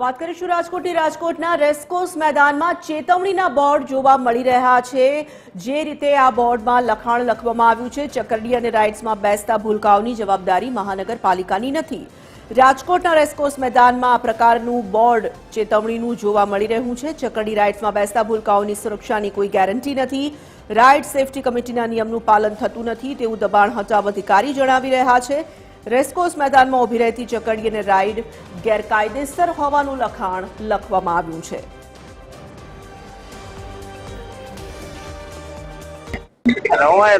વાત કરીશું રાજકોટની. રાજકોટના રેસકોસ મેદાનમાં ચેતવણીના બોર્ડ જોવા મળી રહ્યા છે. જે રીતે આ બોર્ડમાં લખાણ લખવામાં આવ્યું છે, ચકરડી અને રાઇડ્સમાં બેસતા ભૂલકાઓની જવાબદારી મહાનગરપાલિકાની નથી. રાજકોટના રેસકોસ મેદાનમાં આ પ્રકારનું બોર્ડ ચેતવણીનું જોવા મળી રહ્યું છે. ચકરડી રાઇડ્સમાં બેસતા ભૂલકાઓની સુરક્ષાની કોઈ ગેરંટી નથી. રાઇડ સેફટી કમિટીના નિયમનું પાલન થતું નથી. તેવું દબાણ હટાવ અધિકારી જણાવી રહ્યા છે. રેસકોર્સ મેદાનમાં ઊભી રહેતી ચકડી અને રાઇડ ગેરકાયદેસર હોવાનું લખાણ લખવામાં આવ્યું છે.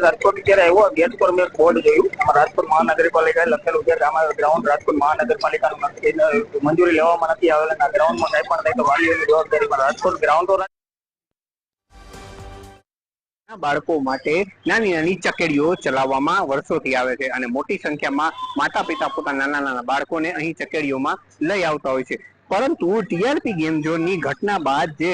રાજકોટ જ્યારે આવ્યો? ગેટ મેં બોર્ડ જોયું. રાજકોટ મહાનગરપાલિકાએ લખેલું છે ગ્રાઉન્ડ રાજકોટ મહાનગરપાલિકાનું મંજૂરી લેવામાં નથી આવેલા. ગ્રાઉન્ડમાં કંઈ પણ થાય તો વાલીઓની જવાબદારીમાં રાજકોટ ગ્રાઉન્ડો નાના બાળકો માટે નાની નાની ચકેડીઓ ચલાવવામાં વર્ષોથી આવે છે અને મોટી સંખ્યામાં માતા પિતા પોતાના નાના નાના બાળકોને અહીં ચકેડીઓમાં લઈ આવતા હોય છે. પરંતુ ટીઆરપી ગેમ ઝોનની ઘટના બાદ જે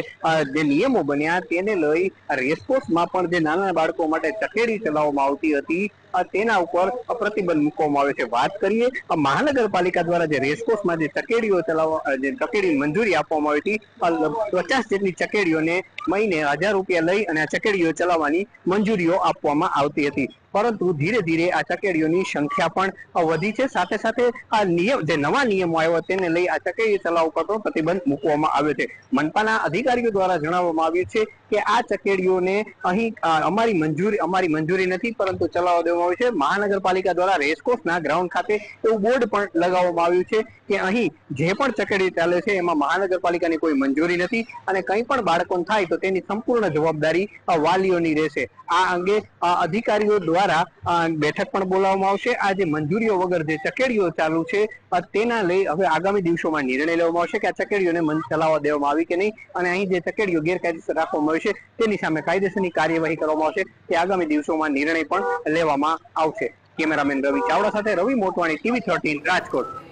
જે નિયમો બન્યા તેને લઈ રેસકોર્સમાં પણ જે નાના બાળકો માટે ચકેડી ચલાવવામાં આવતી હતી તેના ઉપર પ્રતિબંધ મૂકવામાં આવે છે. વાત કરીએ મહાનગરપાલિકા દ્વારા જે રેસકોર્સમાં જે ચકેડીઓ ચલાવવા જે ચકેડી મંજૂરી આપવામાં આવી હતી પચાસ જેટલી ચકેડીઓને મહિને હજાર રૂપિયા લઈ અને આ ચકેડીઓ ચલાવવાની મંજૂરીઓ આપવામાં આવતી હતી. પરંતુ ધીરે ધીરે આ ચકેડીઓની સંખ્યા પણ વધી છે. સાથે સાથે આ નિયમ, જે નવા નિયમો આવ્યો તેને લઈ આ ચકેડી ચલાવ પર પણ પ્રતિબંધ મૂકવામાં આવ્યો છે. મનપાના અધિકારીઓ દ્વારા જણાવવામાં આવ્યું છે કે આ ચકેડીઓને અહીં અમારી મંજૂરી અમારી મંજૂરી નથી, પરંતુ ચલાવવા દેવામાં આવ્યું છે. મહાનગરપાલિકા દ્વારા રેસકોર્સના ગ્રાઉન્ડ ખાતે એવું બોર્ડ પણ લગાવવામાં આવ્યું છે કે અહીં જે પણ ચકેડી ચાલે છે, એમાં મહાનગરપાલિકાની કોઈ મંજૂરી નથી અને કંઈ પણ બાળકોને થાય તો તેની સંપૂર્ણ જવાબદારી વાલીઓની રહેશે. આ અંગે અધિકારીઓ દ્વારા બેઠક પણ બોલાવવામાં આવશે. આ જે મંજૂરીઓ વગર જે ચકેડીઓ ચાલુ છે તેના લઈ હવે આગામી દિવસોમાં નિર્ણય લેવામાં આવશે કે આ ચકેડીઓને ચલાવવા દેવામાં આવી કે નહીં. અને અહીં જે ચકેડીઓ ગેરકાયદેસર રાખવામાં આવી છે. તેની સામે કાયદેસરની કાર્યવાહી કરવામાં આવશે. તે આગામી દિવસોમાં નિર્ણય પણ લેવામાં આવશે. કેમેરામેન રવિ ચાવડા સાથે રવિ મોટવાણી ટીવી થર્ટીન રાજકોટ.